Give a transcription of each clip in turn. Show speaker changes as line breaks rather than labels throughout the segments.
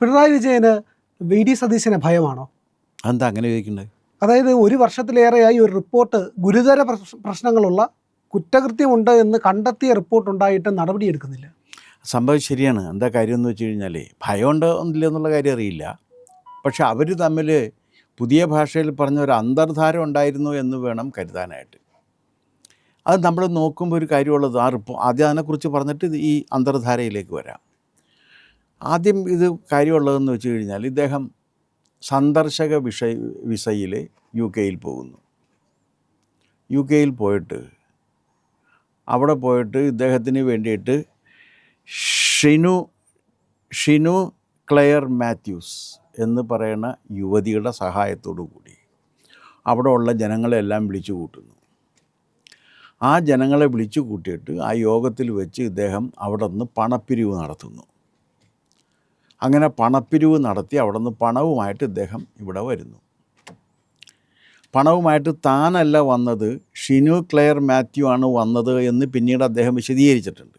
പിണറായി വിജയന് V D സതീശനെ ഭയമാണോ?
എന്താ അങ്ങനെ ചോദിക്കുന്നത്
അതായത് ഒരു വർഷത്തിലേറെയായി ഒരു റിപ്പോർട്ട് ഗുരുതര പ്രശ്നങ്ങളുള്ള കുറ്റകൃത്യമുണ്ട് എന്ന് കണ്ടെത്തിയ റിപ്പോർട്ട് ഉണ്ടായിട്ട് നടപടിയെടുക്കുന്നില്ല
സംഭവം ശരിയാണ്. എന്താ കാര്യം എന്ന് വെച്ച് കഴിഞ്ഞാൽ ഭയമുണ്ടോ ഇല്ല എന്നുള്ള കാര്യം അറിയില്ല. പക്ഷെ അവർ തമ്മിൽ പുതിയ ഭാഷയിൽ പറഞ്ഞ ഒരു അന്തർധാര ഉണ്ടായിരുന്നു എന്ന് വേണം കരുതാനായിട്ട്. അത് നമ്മൾ നോക്കുമ്പോൾ ഒരു കാര്യമുള്ളത് ആ റിപ്പോ ആദ്യം അതിനെക്കുറിച്ച് പറഞ്ഞിട്ട് ഈ അന്തർധാരയിലേക്ക് വരാം. ആദ്യം ഇത് കാര്യമുള്ളതെന്ന് വെച്ച് കഴിഞ്ഞാൽ ഇദ്ദേഹം സന്ദർശക വിഷ വിസയിൽ യു കെയിൽ പോകുന്നു. യു കെയിൽ പോയിട്ട് അവിടെ പോയിട്ട് ഇദ്ദേഹത്തിന് വേണ്ടിയിട്ട് ഷിനു ഷിനു ക്ലെയർ മാത്യൂസ് എന്ന് പറയുന്ന യുവതിയുടെ സഹായത്തോടു കൂടി അവിടെ ഉള്ള ജനങ്ങളെല്ലാം വിളിച്ചു കൂട്ടുന്നു. ആ ജനങ്ങളെ വിളിച്ചു കൂട്ടിയിട്ട് ആ യോഗത്തിൽ വെച്ച് ഇദ്ദേഹം അവിടെ നിന്ന് പണപ്പിരിവ് നടത്തുന്നു. അങ്ങനെ പണപ്പിരിവ് നടത്തി അവിടെ നിന്ന് പണവുമായിട്ട് ഇദ്ദേഹം ഇവിടെ വരുന്നു. പണവുമായിട്ട് താനല്ല വന്നത് ഷിനു ക്ലെയർ മാത്യു ആണ് വന്നത് എന്ന് പിന്നീട് അദ്ദേഹം വിശദീകരിച്ചിട്ടുണ്ട്.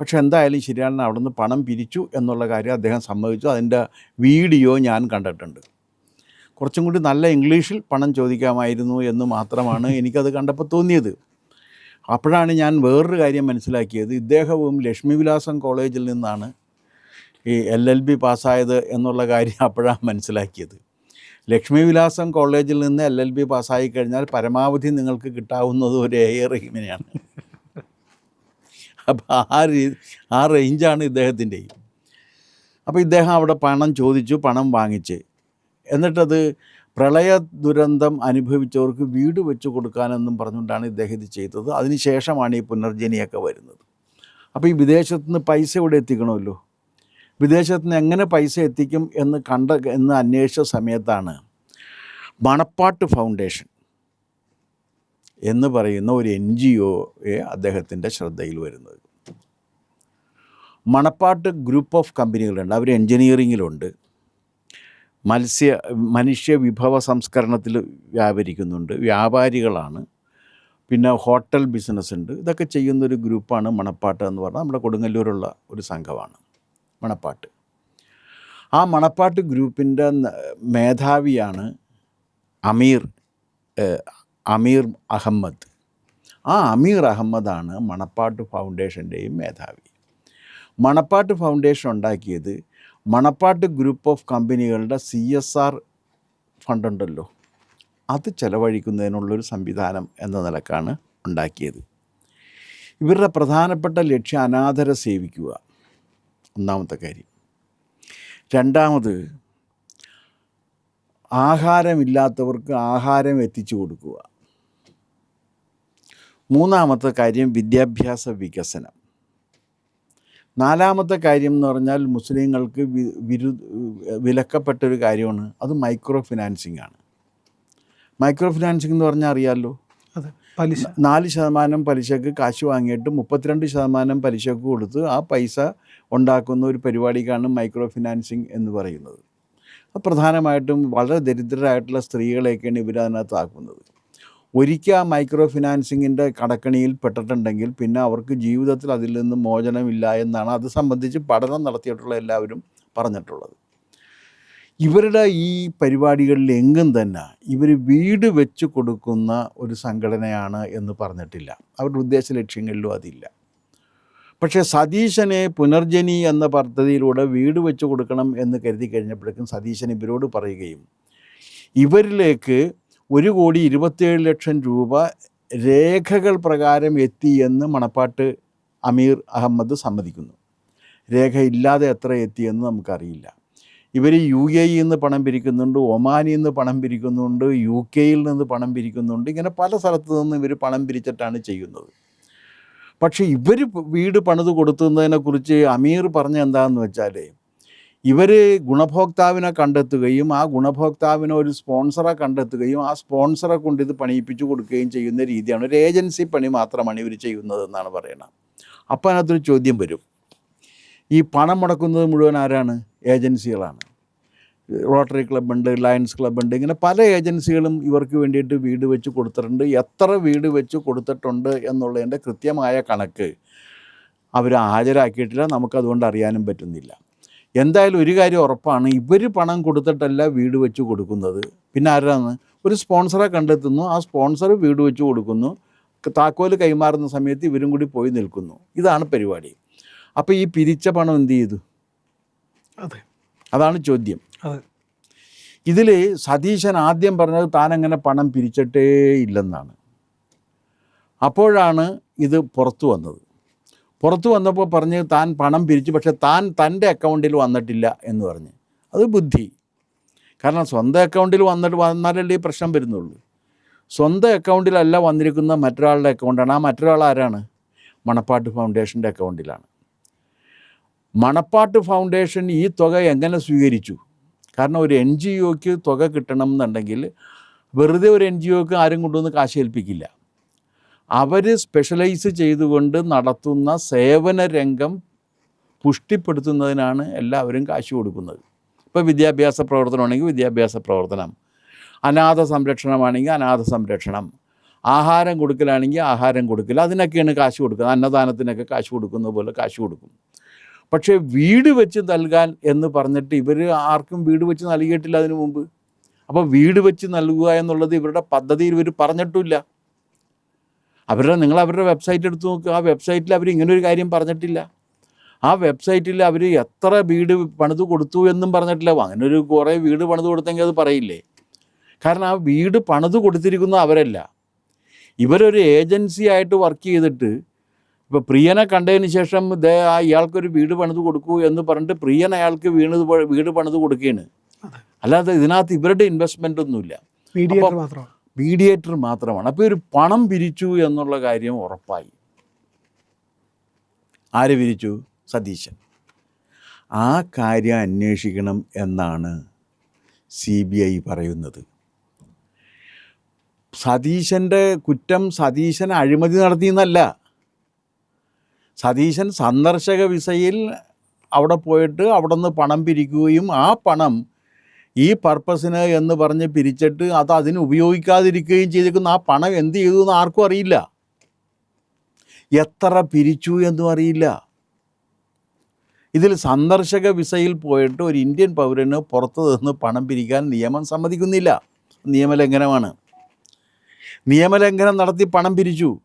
പക്ഷെ എന്തായാലും ശരിയാണ് അവിടെ നിന്ന് പണം പിരിച്ചു എന്നുള്ള കാര്യം അദ്ദേഹം സമ്മതിച്ചു. അതിന്റെ വീഡിയോ ഞാൻ കണ്ടിട്ടുണ്ട്. കുറച്ചും കൂടി നല്ല ഇംഗ്ലീഷിൽ പണം ചോദിക്കാമായിരുന്നു എന്ന് മാത്രമാണ് എനിക്കത് കണ്ടപ്പോൾ തോന്നിയത്. അപ്പോഴാണ് ഞാൻ വേറൊരു കാര്യം മനസ്സിലാക്കിയത്. ഇദ്ദേഹവും ലക്ഷ്മിവിലാസം കോളേജിൽ നിന്നാണ് ഈ എൽ എൽ ബി പാസ്സായത് എന്നുള്ള കാര്യം അപ്പോഴാണ് മനസ്സിലാക്കിയത്. ലക്ഷ്മി വിലാസം കോളേജിൽ നിന്ന് എൽ എൽ ബി പാസ്സായി കഴിഞ്ഞാൽ പരമാവധി നിങ്ങൾക്ക് കിട്ടാവുന്നത് ഒരു എ റഹീമിനെയാണ് അപ്പോൾ ആ രീ ആ റേഞ്ചാണ് ഇദ്ദേഹത്തിന്റെയും. അപ്പോൾ ഇദ്ദേഹം അവിടെ പണം ചോദിച്ചു പണം വാങ്ങിച്ച്. എന്നിട്ടത് പ്രളയ ദുരന്തം അനുഭവിച്ചവർക്ക് വീട് വെച്ച് കൊടുക്കാനെന്നും പറഞ്ഞുകൊണ്ടാണ് ഇദ്ദേഹം ഇത് ചെയ്തത്. അതിനുശേഷമാണ് ഈ പുനർജനിയൊക്കെ വരുന്നത്. അപ്പോൾ ഈ വിദേശത്തുനിന്ന് പൈസ ഇവിടെ എത്തിക്കണമല്ലോ. വിദേശത്ത് നിന്ന് എങ്ങനെ പൈസ എത്തിക്കും എന്ന് കണ്ട എന്ന് അന്വേഷിച്ച സമയത്താണ് മണപ്പാട്ട് ഫൗണ്ടേഷൻ എന്ന് പറയുന്ന ഒരു എൻ ജി ഒയെ അദ്ദേഹത്തിന്റെ ശ്രദ്ധയിൽ വരുന്നത്. മണപ്പാട്ട് ഗ്രൂപ്പ് ഓഫ് കമ്പനികളുണ്ട്. അവർ എൻജിനീയറിങ്ങിലുണ്ട്. മത്സ്യ മനുഷ്യ വിഭവ സംസ്കരണത്തിൽ വ്യാപരിക്കുന്നുണ്ട്. വ്യാപാരികളാണ്. പിന്നെ ഹോട്ടൽ ബിസിനസ് ഉണ്ട് ഇതൊക്കെ ചെയ്യുന്നൊരു ഗ്രൂപ്പാണ് മണപ്പാട്ട് എന്ന് പറഞ്ഞാൽ നമ്മുടെ കൊടുങ്ങല്ലൂരുള്ള ഒരു സംഘമാണ്. മണപ്പാട്ട്. ആ മണപ്പാട്ട് ഗ്രൂപ്പിന്റെ മേധാവിയാണ് അമീർ അമീർ അഹമ്മദ്. ആ അമീർ അഹമ്മദാണ് മണപ്പാട്ട് ഫൗണ്ടേഷന്റെയും മേധാവി. മണപ്പാട്ട് ഫൗണ്ടേഷൻ ഉണ്ടാക്കിയത് മണപ്പാട്ട് ഗ്രൂപ്പ് ഓഫ് കമ്പനികളുടെ സി എസ് ആർ ഫണ്ടുണ്ടല്ലോ. അത് ചെലവഴിക്കുന്നതിനുള്ളൊരു സംവിധാനം എന്ന നിലക്കാണ് ഉണ്ടാക്കിയത്. ഇവരുടെ പ്രധാനപ്പെട്ട ലക്ഷ്യം അനാഥരെ സേവിക്കുക. ഒന്നാമത്തെ കാര്യം. രണ്ടാമത് ആഹാരമില്ലാത്തവർക്ക് ആഹാരം എത്തിച്ചു കൊടുക്കുക. മൂന്നാമത്തെ കാര്യം വിദ്യാഭ്യാസ വികസനം. നാലാമത്തെ കാര്യം എന്ന് പറഞ്ഞാൽ മുസ്ലിങ്ങൾക്ക് വിരു വിലക്കപ്പെട്ടൊരു കാര്യമാണ് അത് മൈക്രോ ഫിനാൻസിങ് ആണ്. മൈക്രോ ഫിനാൻസിങ് എന്ന് പറഞ്ഞാൽ അറിയാമല്ലോ
പലിശ
നാല് ശതമാനം പലിശക്ക് കാശ് വാങ്ങിയിട്ട് മുപ്പത്തിരണ്ട് ശതമാനം പലിശക്ക് കൊടുത്ത് ആ പൈസ ഉണ്ടാക്കുന്ന ഒരു പരിപാടിക്കാണ് മൈക്രോ ഫിനാൻസിങ് എന്ന് പറയുന്നത്. അത് പ്രധാനമായിട്ടും വളരെ ദരിദ്രരായിട്ടുള്ള സ്ത്രീകളെയൊക്കെയാണ് ഇവർ അതിനകത്ത് ആക്കുന്നത്. ഒരിക്കൽ മൈക്രോ ഫിനാൻസിങ്ങിന്റെ കടക്കണിയിൽ പെട്ടിട്ടുണ്ടെങ്കിൽ പിന്നെ അവർക്ക് ജീവിതത്തിൽ അതിൽ നിന്ന് മോചനമില്ല എന്നാണ് അത് സംബന്ധിച്ച് പഠനം നടത്തിയിട്ടുള്ള എല്ലാവരും പറഞ്ഞിട്ടുള്ളത്. ഇവരുടെ ഈ പരിപാടികളിൽ എങ്ങും തന്നെ ഇവർ വീട് വെച്ച് കൊടുക്കുന്ന ഒരു സംഘടനയാണ് എന്ന് പറഞ്ഞിട്ടില്ല. അവരുടെ ഉദ്ദേശ ലക്ഷ്യങ്ങളിലും അതില്ല. പക്ഷേ സതീശനെ പുനർജനി എന്ന പദ്ധതിയിലൂടെ വീട് വെച്ച് കൊടുക്കണം എന്ന് കരുതി കഴിഞ്ഞപ്പോഴേക്കും സതീശൻ ഇവരോട് പറയുകയും ഇവരിലേക്ക് ഒരു കോടി ഇരുപത്തേഴ് ലക്ഷം രൂപ രേഖകൾ പ്രകാരം എത്തി എന്ന് മണപ്പാട്ട് അമീർ അഹമ്മദ് സമ്മതിക്കുന്നു. രേഖയില്ലാതെ എത്ര എത്തിയെന്ന് നമുക്കറിയില്ല. ഇവർ യു എയിൽ നിന്ന് പണം പിരിക്കുന്നുണ്ട് ഒമാനിൽ നിന്ന് പണം പിരിക്കുന്നുണ്ട് യു കെയിൽ നിന്ന് പണം പിരിക്കുന്നുണ്ട് ഇങ്ങനെ പല സ്ഥലത്തു നിന്ന് ഇവർ പണം പിരിച്ചിട്ടാണ് ചെയ്യുന്നത്. പക്ഷേ ഇവർ വീട് പണിത് കൊടുത്തുന്നതിനെക്കുറിച്ച് അമീർ പറഞ്ഞ എന്താണെന്ന് വെച്ചാൽ ഇവർ ഗുണഭോക്താവിനെ കണ്ടെത്തുകയും ആ ഗുണഭോക്താവിനെ ഒരു സ്പോൺസറെ കണ്ടെത്തുകയും ആ സ്പോൺസറെ കൊണ്ട് ഇത് പണിയിപ്പിച്ചു കൊടുക്കുകയും ചെയ്യുന്ന രീതിയാണ്. ഒരു ഏജൻസി പണി മാത്രമാണ് ഇവർ ചെയ്യുന്നത് എന്നാണ് പറയുന്നത് അപ്പോൾ അതിനകത്തൊരു ചോദ്യം വരും. ഈ പണം മുടക്കുന്നത് മുഴുവൻ ആരാണ്? ഏജൻസികളാണ്. റോട്ടറി ക്ലബ്ബുണ്ട് ലയൺസ് ക്ലബ്ബുണ്ട് ഇങ്ങനെ പല ഏജൻസികളും ഇവർക്ക് വേണ്ടിയിട്ട് വീട് വെച്ച് കൊടുത്തിട്ടുണ്ട്. എത്ര വീട് വെച്ച് കൊടുത്തിട്ടുണ്ട് എന്നുള്ളതിന്റെ കൃത്യമായ കണക്ക് അവർ ഹാജരാക്കിയിട്ടില്ല. നമുക്കതുകൊണ്ട് അറിയാനും പറ്റുന്നില്ല. എന്തായാലും ഒരു കാര്യം ഉറപ്പാണ് ഇവർ പണം കൊടുത്തിട്ടല്ല വീട് വെച്ച് കൊടുക്കുന്നത്. പിന്നെ ആരാണ്? ഒരു സ്പോൺസറെ കണ്ടെത്തുന്നു. ആ സ്പോൺസർ വീട് വെച്ച് കൊടുക്കുന്നു. താക്കോൽ കൈമാറുന്ന സമയത്ത് ഇവരും കൂടി പോയി നിൽക്കുന്നു. ഇതാണ് പരിപാടി. അപ്പോൾ ഈ പിരിച്ച പണം എന്ത് ചെയ്തു?
അതെ.
അതാണ് ചോദ്യം.
അതെ.
ഇതിൽ സതീശൻ ആദ്യം പറഞ്ഞത് താനങ്ങനെ പണം പിരിച്ചിട്ടേ ഇല്ലെന്നാണ്. അപ്പോഴാണ് ഇത് പുറത്തു വന്നത്. പുറത്തു വന്നപ്പോൾ പറഞ്ഞ് താൻ പണം പിരിച്ചു പക്ഷെ താൻ തന്റെ അക്കൗണ്ടിൽ വന്നിട്ടില്ല എന്ന് പറഞ്ഞ്. അത് ബുദ്ധി. കാരണം സ്വന്തം അക്കൗണ്ടിൽ വന്നിട്ട് വന്നാലല്ലേ ഈ പ്രശ്നം വരുന്നുള്ളൂ. സ്വന്തം അക്കൗണ്ടിലല്ല വന്നിരിക്കുന്ന മറ്റൊരാളുടെ അക്കൗണ്ടാണ്. ആ മറ്റൊരാൾ ആരാണ്? മണപ്പാട്ട് ഫൗണ്ടേഷന്റെ അക്കൗണ്ടിലാണ്. മണപ്പാട്ട് ഫൗണ്ടേഷൻ ഈ തുക എങ്ങനെ സ്വീകരിച്ചു? കാരണം ഒരു എൻ ജി ഒക്ക് തുക കിട്ടണം എന്നുണ്ടെങ്കിൽ വെറുതെ ഒരു എൻ ജി ഒക്ക് ആരും കൊണ്ടുവന്ന് കാശ് ഏൽപ്പിക്കില്ല. അവർ സ്പെഷ്യലൈസ് ചെയ്തുകൊണ്ട് നടത്തുന്ന സേവന രംഗം പുഷ്ടിപ്പെടുത്തുന്നതിനാണ് എല്ലാവരും കാശ് കൊടുക്കുന്നത്. ഇപ്പോൾ വിദ്യാഭ്യാസ പ്രവർത്തനമാണെങ്കിൽ വിദ്യാഭ്യാസ പ്രവർത്തനം. അനാഥ സംരക്ഷണമാണെങ്കിൽ അനാഥ സംരക്ഷണം. ആഹാരം കൊടുക്കലാണെങ്കിൽ ആഹാരം കൊടുക്കൽ. അതിനൊക്കെയാണ് കാശ് കൊടുക്കുന്നത്. അന്നദാനത്തിനൊക്കെ കാശ് കൊടുക്കുന്ന പോലെ കാശ് കൊടുക്കും. പക്ഷേ വീട് വെച്ച് നൽകാൻ എന്ന് പറഞ്ഞിട്ട് ഇവർ ആർക്കും വീട് വെച്ച് നൽകിയിട്ടില്ല അതിനു മുമ്പ്. അപ്പോൾ വീട് വെച്ച് നൽകുക എന്നുള്ളത് ഇവരുടെ പദ്ധതിയിൽ ഇവർ പറഞ്ഞിട്ടില്ല. അവരുടെ നിങ്ങൾ അവരുടെ വെബ്സൈറ്റ് എടുത്ത് നോക്കുക ആ വെബ്സൈറ്റിൽ അവർ ഇങ്ങനെ ഒരു കാര്യം പറഞ്ഞിട്ടില്ല. ആ വെബ്സൈറ്റിൽ അവർ എത്ര വീട് പണിത് കൊടുത്തു എന്നും പറഞ്ഞിട്ടില്ല. അങ്ങനെ ഒരു കുറേ വീട് പണിത് കൊടുത്തെങ്കിൽ അത് പറയില്ലേ? കാരണം ആ വീട് പണിത് കൊടുത്തിരിക്കുന്ന അവരല്ല. ഇവരൊരു ഏജൻസി ആയിട്ട് വർക്ക് ചെയ്തിട്ട് ഇപ്പോൾ പ്രിയനെ കണ്ടതിന് ശേഷം ദേ ആ ഇയാൾക്കൊരു വീട് പണിത് കൊടുക്കൂ എന്ന് പറഞ്ഞിട്ട് പ്രിയൻ അയാൾക്ക് വീണത് വീട് പണിത് കൊടുക്കുകയാണ് അല്ലാതെ ഇതിനകത്ത് ഇവരുടെ ഇൻവെസ്റ്റ്മെന്റ് ഒന്നുമില്ല.
മീഡിയേറ്റർ മാത്രമാണ്.
അപ്പോൾ ഒരു പണം പിരിച്ചു എന്നുള്ള കാര്യം ഉറപ്പായി. ആര് പിരിച്ചു? സതീശൻ. ആ കാര്യം അന്വേഷിക്കണം എന്നാണ് സി ബി ഐ പറയുന്നത്. സതീശന്റെ കുറ്റം സതീശൻ അഴിമതി നടത്തിയെന്നല്ല. സതീശൻ സന്ദർശക വിസയിൽ അവിടെ പോയിട്ട് അവിടെ നിന്ന് പണം പിരിക്കുകയും ആ പണം ഈ പർപ്പസിന് എന്ന് പറഞ്ഞ് പിരിച്ചിട്ട് അത് അതിന് ഉപയോഗിക്കാതിരിക്കുകയും ചെയ്തിരിക്കുന്ന. ആ പണം എന്ത് ചെയ്തു എന്ന് ആർക്കും അറിയില്ല. എത്ര പിരിച്ചു എന്നും അറിയില്ല. ഇതിൽ സന്ദർശക വിസയിൽ പോയിട്ട് ഒരു ഇന്ത്യൻ പൗരന് പുറത്തു നിന്ന് പണം പിരിക്കാൻ നിയമം സമ്മതിക്കുന്നില്ല. നിയമലംഘനമാണ്. നിയമലംഘനം നടത്തി പണം പിരിച്ചു.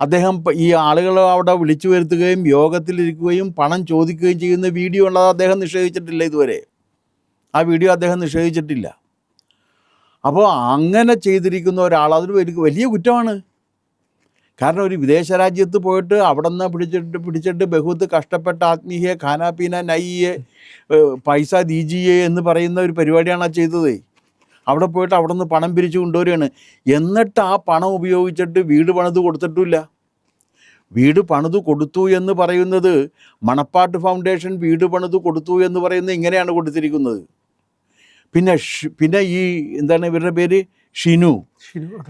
അദ്ദേഹം ഈ ആളുകളെ അവിടെ വിളിച്ചു വരുത്തുകയും യോഗത്തിലിരിക്കുകയും പണം ചോദിക്കുകയും ചെയ്യുന്ന വീഡിയോ ഉള്ളത് അദ്ദേഹം നിഷേധിച്ചിട്ടില്ല ഇതുവരെ. ആ വീഡിയോ അദ്ദേഹം നിഷേധിച്ചിട്ടില്ല. അപ്പോൾ അങ്ങനെ ചെയ്തിരിക്കുന്ന ഒരാൾ അതൊരു വലിയ വലിയ കുറ്റമാണ്. കാരണം ഒരു വിദേശ രാജ്യത്ത് പോയിട്ട് അവിടെ നിന്ന് പിടിച്ചിട്ട് പിടിച്ചിട്ട് ബഹുത്ത് കഷ്ടപ്പെട്ട ആത്മീയ ഖാനാപീന നയ്യെ പൈസ ദീജിയെ എന്ന് പറയുന്ന ഒരു പരിപാടിയാണ് ആ ചെയ്തത്. അവിടെ പോയിട്ട് അവിടെ നിന്ന് പണം പിരിച്ചു കൊണ്ടുവരികയാണ്. എന്നിട്ട് ആ പണം ഉപയോഗിച്ചിട്ട് വീട് പണിത് കൊടുത്തിട്ടില്ല. വീട് പണിത് കൊടുത്തു എന്ന് പറയുന്നത് മണപ്പാട്ട് ഫൗണ്ടേഷൻ വീട് പണിത് കൊടുത്തു എന്ന് പറയുന്നത് ഇങ്ങനെയാണ് കൊടുത്തിരിക്കുന്നത്. പിന്നെ പിന്നെ ഈ എന്താണ് ഇവരുടെ പേര്? ഷിനു.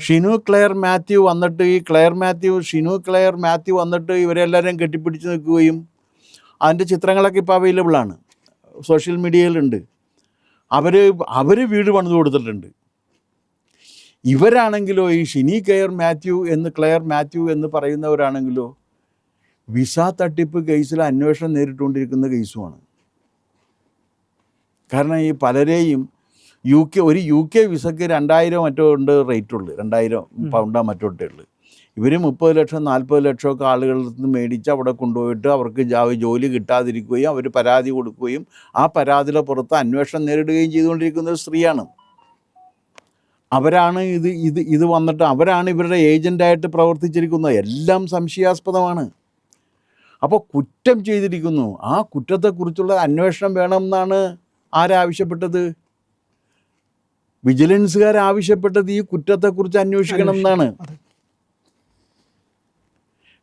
ഷിനു ക്ലെയർ മാത്യു വന്നിട്ട് ഈ Claire Mathew Shinu Claire Mathew വന്നിട്ട് ഇവരെല്ലാവരും കെട്ടിപ്പിടിച്ച് നിൽക്കുകയും അതിന്റെ ചിത്രങ്ങളൊക്കെ ഇപ്പോൾ അവൈലബിളാണ് സോഷ്യൽ മീഡിയയിലുണ്ട്. അവർ അവർ വീട് പണിത് കൊടുത്തിട്ടുണ്ട്. ഇവരാണെങ്കിലോ ഈ ഷിനി കെയർ മാത്യു എന്ന് ക്ലെയർ മാത്യു എന്ന് പറയുന്നവരാണെങ്കിലോ വിസ തട്ടിപ്പ് കേസിൽ അന്വേഷണം നേരിട്ടുകൊണ്ടിരിക്കുന്ന കേസുമാണ്. കാരണം ഈ പലരെയും യു കെ ഒരു യു കെ വിസയ്ക്ക് രണ്ടായിരം മറ്റോ ഉണ്ട് റേറ്റ് ഉള്ളു രണ്ടായിരം പൗണ്ടോ മറ്റോട്ടേ മറ്റോ ഇട്ടേ ഉള്ളു. ഇവർ മുപ്പത് ലക്ഷം നാൽപ്പത് ലക്ഷമൊക്കെ ആളുകളിൽ നിന്ന് മേടിച്ച് അവിടെ കൊണ്ടുപോയിട്ട് അവർക്ക് ജോലി കിട്ടാതിരിക്കുകയും അവർ പരാതി കൊടുക്കുകയും ആ പരാതിയുടെ പുറത്ത് അന്വേഷണം നേരിടുകയും ചെയ്തുകൊണ്ടിരിക്കുന്ന ഒരു സ്ത്രീയാണ്. അവരാണ് ഇത് ഇത് ഇത് വന്നിട്ട് അവരാണ് ഇവരുടെ ഏജന്റായിട്ട് പ്രവർത്തിച്ചിരിക്കുന്നത്. എല്ലാം സംശയാസ്പദമാണ്. അപ്പോൾ കുറ്റം ചെയ്തിരിക്കുന്നു. ആ കുറ്റത്തെക്കുറിച്ചുള്ള അന്വേഷണം വേണമെന്നാണ് ആരാവശ്യപ്പെട്ടത് വിജിലൻസുകാർ ആവശ്യപ്പെട്ടത് ഈ കുറ്റത്തെക്കുറിച്ച് അന്വേഷിക്കണം എന്നാണ്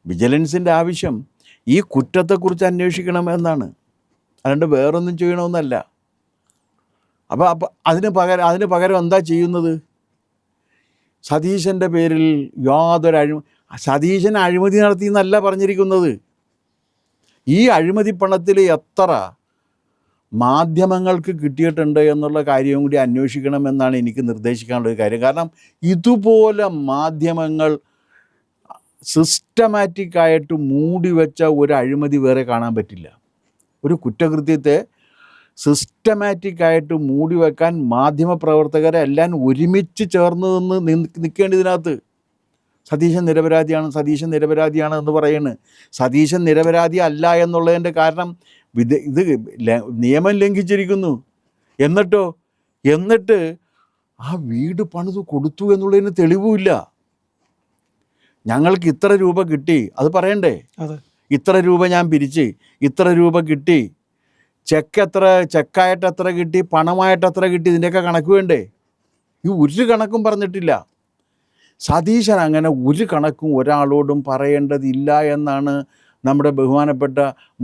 വിജിലൻസിന്റെ ആവശ്യം ഈ കുറ്റത്തെക്കുറിച്ച് അന്വേഷിക്കണം എന്നാണ്. അല്ലാണ്ട് വേറൊന്നും ചെയ്യണമെന്നല്ല. അപ്പോൾ അപ്പം അതിന് പകരം അതിന് പകരം എന്താ ചെയ്യുന്നത്? സതീശന്റെ പേരിൽ യാതൊരു അഴിമ സതീശൻ അഴിമതി നടത്തി എന്നല്ല പറഞ്ഞിരിക്കുന്നത്. ഈ അഴിമതി പണത്തിൽ എത്ര മാധ്യമങ്ങൾക്ക് കിട്ടിയിട്ടുണ്ട് എന്നുള്ള കാര്യവും കൂടി അന്വേഷിക്കണമെന്നാണ് എനിക്ക് നിർദ്ദേശിക്കാനുള്ള ഒരു കാര്യം. കാരണം ഇതുപോലെ മാധ്യമങ്ങൾ സിസ്റ്റമാറ്റിക് ആയിട്ട് മൂടി വെച്ച ഒരു അഴിമതി വേറെ കാണാൻ പറ്റില്ല. ഒരു കുറ്റകൃത്യത്തെ സിസ്റ്റമാറ്റിക് ആയിട്ട് മൂടി വെക്കാൻ മാധ്യമപ്രവർത്തകരെ എല്ലാം ഒരുമിച്ച് ചേർന്ന് നിന്ന് നിൽക്കേണ്ടതിനകത്ത് സതീശൻ നിരപരാധിയാണ് സതീശൻ നിരപരാധിയാണ് എന്ന് പറയുന്നത് സതീശൻ നിരപരാധി അല്ല എന്നുള്ളതിന്റെ കാരണം ഇത് ഇത് നിയമം ലംഘിച്ചിരിക്കുന്നു. എന്നിട്ടോ? എന്നിട്ട് ആ വീട് പണിത് കൊടുത്തു എന്നുള്ളതിന് തെളിവുമില്ല. ഞങ്ങൾക്ക് ഇത്ര രൂപ കിട്ടി. അത് പറയണ്ടേ? ഇത്ര രൂപ ഞാൻ പിരിച്ച് ഇത്ര രൂപ കിട്ടി. ചെക്ക് എത്ര ചെക്കായിട്ട് എത്ര കിട്ടി പണമായിട്ട് എത്ര കിട്ടി ഇതിന്റെയൊക്കെ കണക്ക് വേണ്ടേ? ഈ ഒരു കണക്കും പറഞ്ഞിട്ടില്ല. സതീശൻ അങ്ങനെ ഒരു കണക്കും ഒരാളോടും പറയേണ്ടതില്ല എന്നാണ് നമ്മുടെ ബഹുമാനപ്പെട്ട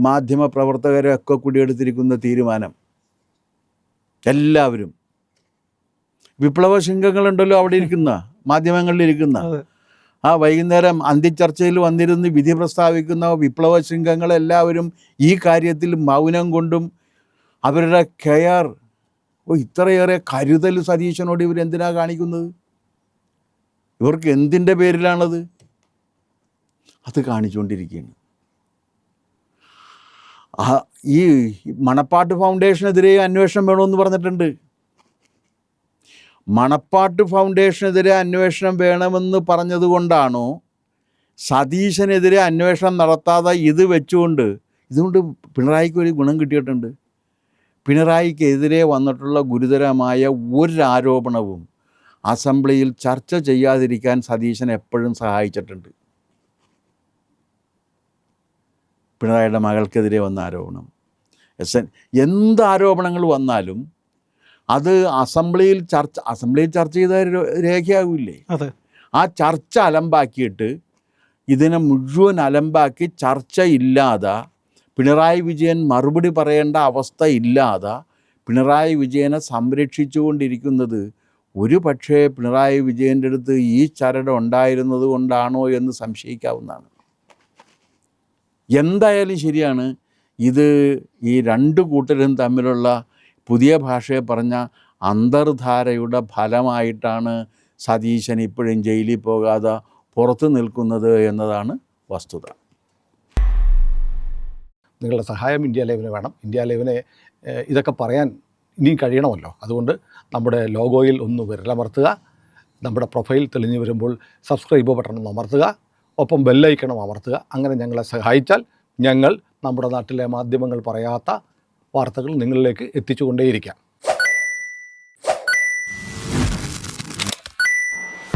മാധ്യമ പ്രവർത്തകരെ ഒക്കെ എടുത്തിരിക്കുന്ന തീരുമാനം. എല്ലാവരും. വിപ്ലവ ശൃംഖങ്ങളുണ്ടല്ലോ അവിടെ ഇരിക്കുന്ന മാധ്യമങ്ങളിൽ ഇരിക്കുന്ന.
അതെ.
ആ വൈകുന്നേരം അന്ത്യചർച്ചയിൽ വന്നിരുന്ന് വിധി പ്രസ്താവിക്കുന്ന വിപ്ലവ ശൃംഖങ്ങളെല്ലാവരും ഈ കാര്യത്തിൽ മൗനം കൊണ്ടും അവരുടെ കെയർ. ഓ ഇത്രയേറെ കരുതൽ സതീശനോട് ഇവരെന്തിനാ കാണിക്കുന്നത്? ഇവർക്ക് എന്തിന്റെ പേരിലാണത്? അത് കാണിച്ചുകൊണ്ടിരിക്കുകയാണ്. ഈ മണപ്പാട്ട് ഫൗണ്ടേഷനെതിരെ അന്വേഷണം വേണമെന്ന് പറഞ്ഞിട്ടുണ്ട്. മണപ്പാട്ട് ഫൗണ്ടേഷനെതിരെ അന്വേഷണം വേണമെന്ന് പറഞ്ഞതുകൊണ്ടാണോ സതീശനെതിരെ അന്വേഷണം നടത്താതെ ഇത് വെച്ചുകൊണ്ട് ഇതുകൊണ്ട് പിണറായിക്ക് ഒരു ഗുണം കിട്ടിയിട്ടുണ്ട്. പിണറായിക്കെതിരെ വന്നിട്ടുള്ള ഗുരുതരമായ ഒരു ആരോപണവും അസംബ്ലിയിൽ ചർച്ച ചെയ്യാതിരിക്കാൻ സതീശൻ എപ്പോഴും സഹായിച്ചിട്ടുണ്ട്. പിണറായിയുടെ മകൾക്കെതിരെ വന്ന ആരോപണം. എസ് എൻ എന്ത് ആരോപണങ്ങൾ വന്നാലും അത് അസംബ്ലിയിൽ ചർച്ച അസംബ്ലിയിൽ ചർച്ച ചെയ്ത രേഖയാകില്ലേ
അതെ.
ആ ചർച്ച അലമ്പാക്കിയിട്ട് ഇതിനെ മുഴുവൻ അലമ്പാക്കി ചർച്ച ഇല്ലാതെ പിണറായി വിജയൻ മറുപടി പറയേണ്ട അവസ്ഥ ഇല്ലാതെ പിണറായി വിജയനെ സംരക്ഷിച്ചുകൊണ്ടിരിക്കുന്നത് ഒരു പക്ഷേ പിണറായി വിജയന്റെ അടുത്ത് ഈ ചരട് ഉണ്ടായിരുന്നത് കൊണ്ടാണോ എന്ന് സംശയിക്കാവുന്നതാണ്. എന്തായാലും ശരിയാണ് ഇത് ഈ രണ്ട് കൂട്ടരും തമ്മിലുള്ള പുതിയ ഭാഷയെ പറഞ്ഞ അന്തർധാരയുടെ ഫലമായിട്ടാണ് സതീശൻ ഇപ്പോഴും ജയിലിൽ പോകാതെ പുറത്തു നിൽക്കുന്നത് എന്നതാണ് വസ്തുത.
നിങ്ങളുടെ സഹായം ഇന്ത്യ ലൈവിന് വേണം. ഇന്ത്യ ലൈവിനെ ഇതൊക്കെ പറയാൻ ഇനിയും കഴിയണമല്ലോ. അതുകൊണ്ട് നമ്മുടെ ലോഗോയിൽ ഒന്ന് വിരലമർത്തുക നമ്മുടെ പ്രൊഫൈൽ തെളിഞ്ഞു വരുമ്പോൾ സബ്സ്ക്രൈബ് ബട്ടൺ ഒന്ന് അമർത്തുക. ഒപ്പം ബെല്ലൈക്കണം അമർത്തുക. അങ്ങനെ ഞങ്ങളെ സഹായിച്ചാൽ ഞങ്ങൾ നമ്മുടെ നാട്ടിലെ മാധ്യമങ്ങൾ പറയാത്ത വാർത്തകൾ നിങ്ങളിലേക്ക് എത്തിച്ചുകൊണ്ടേയിരിക്കാം.